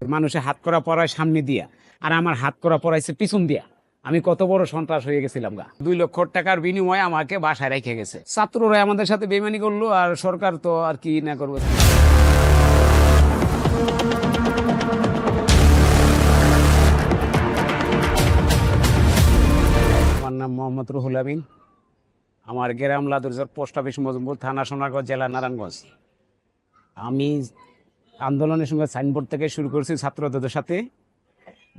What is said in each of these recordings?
মানুষের হাত করা পড়ায় সামনে দিয়া, আর আমার হাত করা পড়াইছে পিছন দিয়া। আমি কত বড় সন্ত্রাস হয়ে গেছিলাম গা। দুই লক্ষ টাকার বিনিময়ে আমাকে বাসায় রেখে গেছে। ছাত্ররা আমাদের সাথে বেমানি করল, আর সরকার তো আর কি না করব। আমার নাম মোহাম্মদ রুহুল আমিন। আমার গ্রাম লাদুরজর পোস্ট অফিস মজমপুর থানা সোনারগঞ্জ জেলা নারায়ণগঞ্জ। আমি আন্দোলনের সঙ্গে সাইনবোর্ড থেকে শুরু করছি ছাত্রদের সাথে।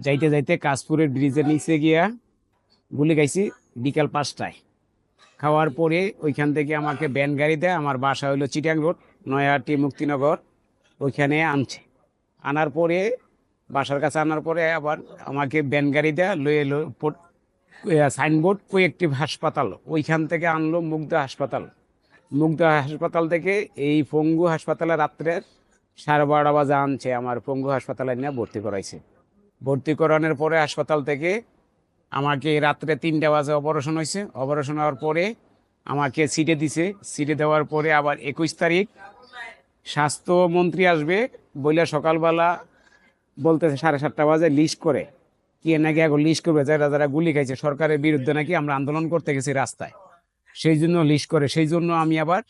যাইতে যাইতে কাশপুরের ব্রিজের নিচে গিয়া গুলি গাইছি বিকাল পাঁচটায়। খাওয়ার পরে ওইখান থেকে আমাকে ব্যান গাড়ি দেয়। আমার বাসা হইল চিটাং রোড, নয়াহাটি মুক্তিনগর। ওইখানে আনছে। আনার পরে, বাসার কাছে আনার পরে আবার আমাকে ব্যান গাড়ি দেয়, লয়ে এলো সাইনবোর্ড কোয়েকটিভ হাসপাতাল। ওইখান থেকে আনলো মুগ্ধা হাসপাতাল। মুগ্ধা হাসপাতাল থেকে এই পঙ্গু হাসপাতালে রাত্রে সাড়ে বারোটা বাজে আনছে, আমার পঙ্গু হাসপাতালে নিয়ে ভর্তি করাইছে। ভর্তি করানোর পরে হাসপাতাল থেকে আমাকে রাত্রে তিনটা বাজে অপারেশন হয়েছে। অপারেশন হওয়ার পরে আমাকে সিটে দিছে। সিটে দেওয়ার পরে আবার একুশ তারিখ স্বাস্থ্যমন্ত্রী আসবে, বইলে সকালবেলা বলতেছে সাড়ে সাতটা বাজে লিস্ট করে। কি নাকি এখন লিস্ট করবে, যারা যারা গুলি খাইছে, সরকারের বিরুদ্ধে নাকি আমরা আন্দোলন করতে গেছি রাস্তায়। সেই জন্য লিস্ট করে, সেই জন্য আমি আবার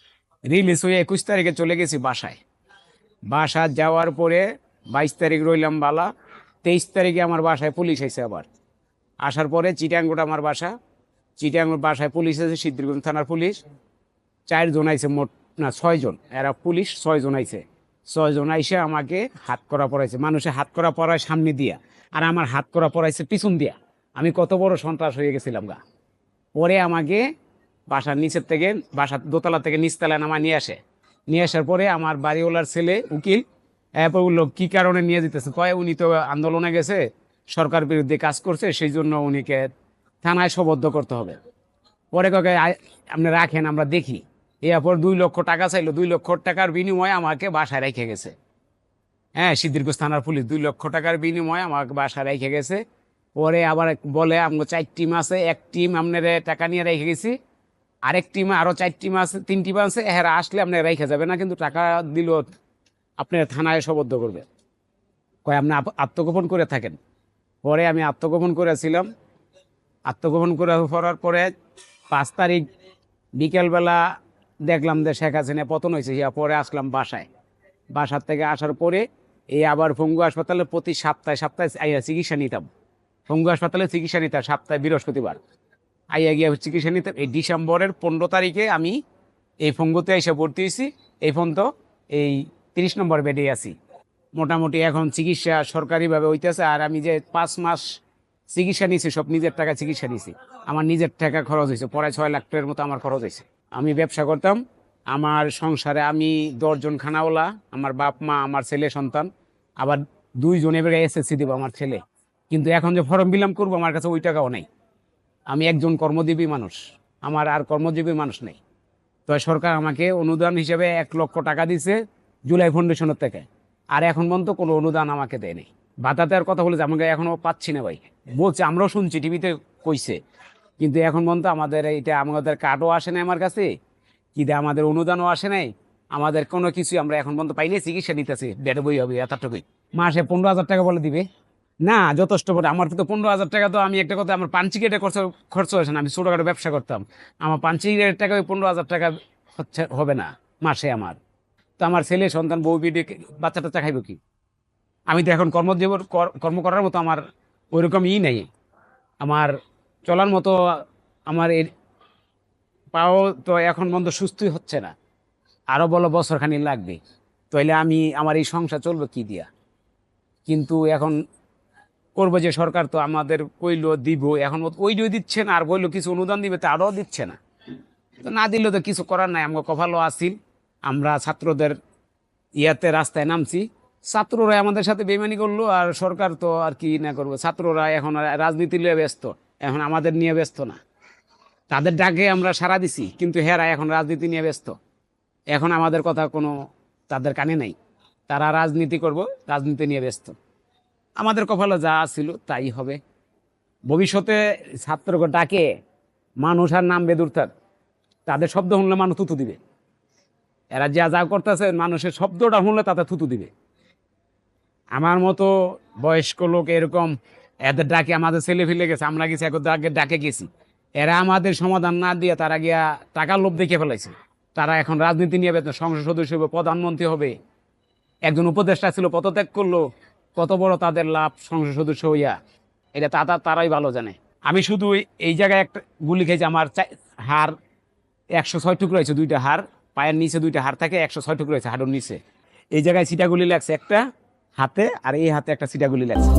রিলিজ হয়ে একুশ তারিখে চলে গেছি বাসায়। বাসা যাওয়ার পরে বাইশ তারিখ রইলাম বালা, তেইশ তারিখে আমার বাসায় পুলিশ এসে আবার। আসার পরে চিটাঙ্গোট আমার বাসা চিটাঙ্গোট বাসায় পুলিশ আছে, সিদ্ধিরগঞ্জ থানার পুলিশ। চারজন আইছে মোট, না, ছয়জন, এরা পুলিশ, ছয়জন আইছে। ছয়জন আইসে আমাকে হাত করা পড়াইছে মানুষের হাত করা পড়ায় সামনে দিয়া, আর আমার হাত করা পড়াইছে পিছন দিয়া। আমি কত বড় সন্ত্রাস হয়ে গেছিলাম গা। পরে আমাকে বাসার নিচের থেকে, বাসার দোতলা থেকে নিচতলায় নামা নিয়ে আসে। নিয়ে আসার পরে আমার বাড়িওয়ালার ছেলে, উকিল, এরপর বলল কী কারণে নিয়ে যেতেছে কয়, উনি তো আন্দোলনে গেছে, সরকার বিরুদ্ধে কাজ করছে, সেই জন্য উনিকে থানায় সবদ্ধ করতে হবে। পরে কাকে আপনি রাখেন, আমরা দেখি। এরপর দুই লক্ষ টাকা চাইলো, দুই লক্ষ টাকার বিনিময়ে আমাকে বাসায় রেখে গেছে। হ্যাঁ সিদ্দিরগঞ্জ থানার পুলিশ দুই লক্ষ টাকার বিনিময়ে আমাকে বাসায় রেখে গেছে। পরে আবার বলে আমাকে চার টিম আছে, এক টিম আপনার টাকা নিয়ে রেখে গেছি। আরেক টিমে আরও চার টিম আছে, তিন টিম আছে, এরা আসলে আপনি রেখে যাবে না, কিন্তু টাকা দিল আপনার থানায় সবদ্ধ করবে। কয়, আপনি আপ- আত্মগোপন করে থাকেন। পরে আমি আত্মগোপন করেছিলাম। আত্মগোপন করে করার পরে পাঁচ তারিখ বিকেলবেলা দেখলাম যে শেখ হাসিনা পতন হয়েছে, ইয়া পরে আসলাম বাসায়। বাসার থেকে আসার পরে এই আবার পঙ্গু হাসপাতালে প্রতি সপ্তাহে সপ্তাহে চিকিৎসা নিতাম। পঙ্গু হাসপাতালে চিকিৎসা নিতাম, সপ্তাহে বৃহস্পতিবার। আইয়া গিয়া চিকিৎসা নিতাম এই ডিসেম্বরের পনেরো তারিখে আমি এই ফঙ্গুতে এসে ভর্তি হয়েছি। এই ফোন তো এই তিরিশ নম্বর বেডে আছি। মোটামুটি এখন চিকিৎসা সরকারিভাবে হইতেছে আর আমি যে পাঁচ মাস চিকিৎসা নিয়েছি, সব নিজের টাকা চিকিৎসা নিয়েছি। আমার নিজের টাকা খরচ হয়েছে প্রায় ছয় লাখ টাকার মতো আমার খরচ হয়েছে। আমি ব্যবসা করতাম, আমার সংসারে আমি দশজন খানাওয়ালা, আমার বাপ, মা, আমার ছেলে, সন্তান, আবার দুইজন এবারে এসএসসি দেবো আমার ছেলে। কিন্তু এখন যে ফর্ম বিলাম করব, আমার কাছে ওই টাকাও নেই। আমি একজন কর্মজীবী মানুষ। আমার আর কর্মজীবী মানুষ নেই। তো সরকার আমাকে অনুদান হিসেবে এক লক্ষ টাকা দিছে জুলাই ফাউন্ডেশনের থেকে। আর এখন পর্যন্ত কোনো অনুদান আমাকে দেয়নি। ভাতা আর কথা বলেছে আমাকে এখনও পাচ্ছি না ভাই। বলছে, আমরাও শুনছি, টিভিতে কইছে। কিন্তু এখন পর্যন্ত আমাদের এইটা, আমাদের কার্ডও আসে না আমার কাছে। কি দে আমাদের অনুদানও আসে নাই। আমাদের কোনো কিছু আমরা এখন পর্যন্ত পাইনি। চিকিৎসা নিতেছি বেড়ে বই হবে, এতটুকুই। মাসে পনেরো হাজার টাকা বলে দিবে। না, যথেষ্ট বটে। আমার তো পনেরো হাজার টাকা তো আমি একটা কথা, আমার পাঞ্চি কেটে খরচ খরচ হয়েছে না, আমি ছোটোখাটো ব্যবসা করতাম। আমার পাঞ্চি কেটের টাকা ওই পনেরো হাজার টাকা হচ্ছে, হবে না, মাসে আমার। তো আমার ছেলে, সন্তান, বউ বিডে বাচ্চা টাচ্চা খাইব কি? আমি তো এখন কর্মজীবন কর- কর্ম করার মতো আমার ওইরকম ই নেই। আমার চলার মতো আমার এর পাও তো এখন বন্ধ সুস্থই হচ্ছে না। আরও বলো বছরখানি লাগবে। তাইলে আমি, আমার এই সংসার চলবে কি দিয়া? কিন্তু এখন করব যে সরকার তো আমাদের কইলো, দিব, এখন ওইটাও দিচ্ছে না, আর বলল কিছু অনুদান দিবে, তা আরও দিচ্ছে না। তো না দিলেও তো কিছু করার নাই আমাকে কপালও আসিল। আমরা ছাত্রদের ইয়াতে রাস্তায় নামছি। ছাত্ররা আমাদের সাথে বেমানি করল, আর সরকার তো আর কি না করব। ছাত্ররা এখন রাজনীতি নিয়ে ব্যস্ত, এখন আমাদের নিয়ে ব্যস্ত না। তাদের ডাকে আমরা সারা দিছি, কিন্তু হেরা এখন রাজনীতি নিয়ে ব্যস্ত। এখন আমাদের কথা কোনো তাদের কানে নাই। তারা রাজনীতি করব, রাজনীতি নিয়ে ব্যস্ত। আমাদের কপালে যা ছিল তাই হবে। ভবিষ্যতে ছাত্রকে ডাকে, মানুষ আর নাম বেদুরতার তাদের শব্দ শুনলে মানুষ থুতু দিবে। এরা যা যা করতেছে, মানুষের শব্দটা শুনলে তাতে থুতু দিবে। আমার মতো বয়স্ক লোক এরকম, এদের ডাকে আমাদের ছেলে ফেলে গেছে, আমরা গেছি এক ডাকে ডাকে গেছি। এরা আমাদের সমাধান না দিয়ে তারা গিয়া টাকার লোভ দেখে ফেলাইছে। তারা এখন রাজনীতি নিয়ে সংসদ সদস্য হবে, প্রধানমন্ত্রী হবে। একজন উপদেষ্টা ছিল, পদত্যাগ করল। কত বড় তাদের লাভ সংসদ সদস্য হইয়া? এটা তা তা- তারাই ভালো জানে। আমি শুধু এই জায়গায় একটা গুলি খেয়েছি, আমার হার একশো ছয় টুকরো হয়েছে, দুইটা হার পায়ের নিচে দুইটা হার থাকে, একশো ছয় টুকরো হয়েছে হাড়ের নিচে। এই জায়গায় সিটাগুলি লাগছে একটা হাতে, আর এই হাতে একটা সিটাগুলি লাগছে।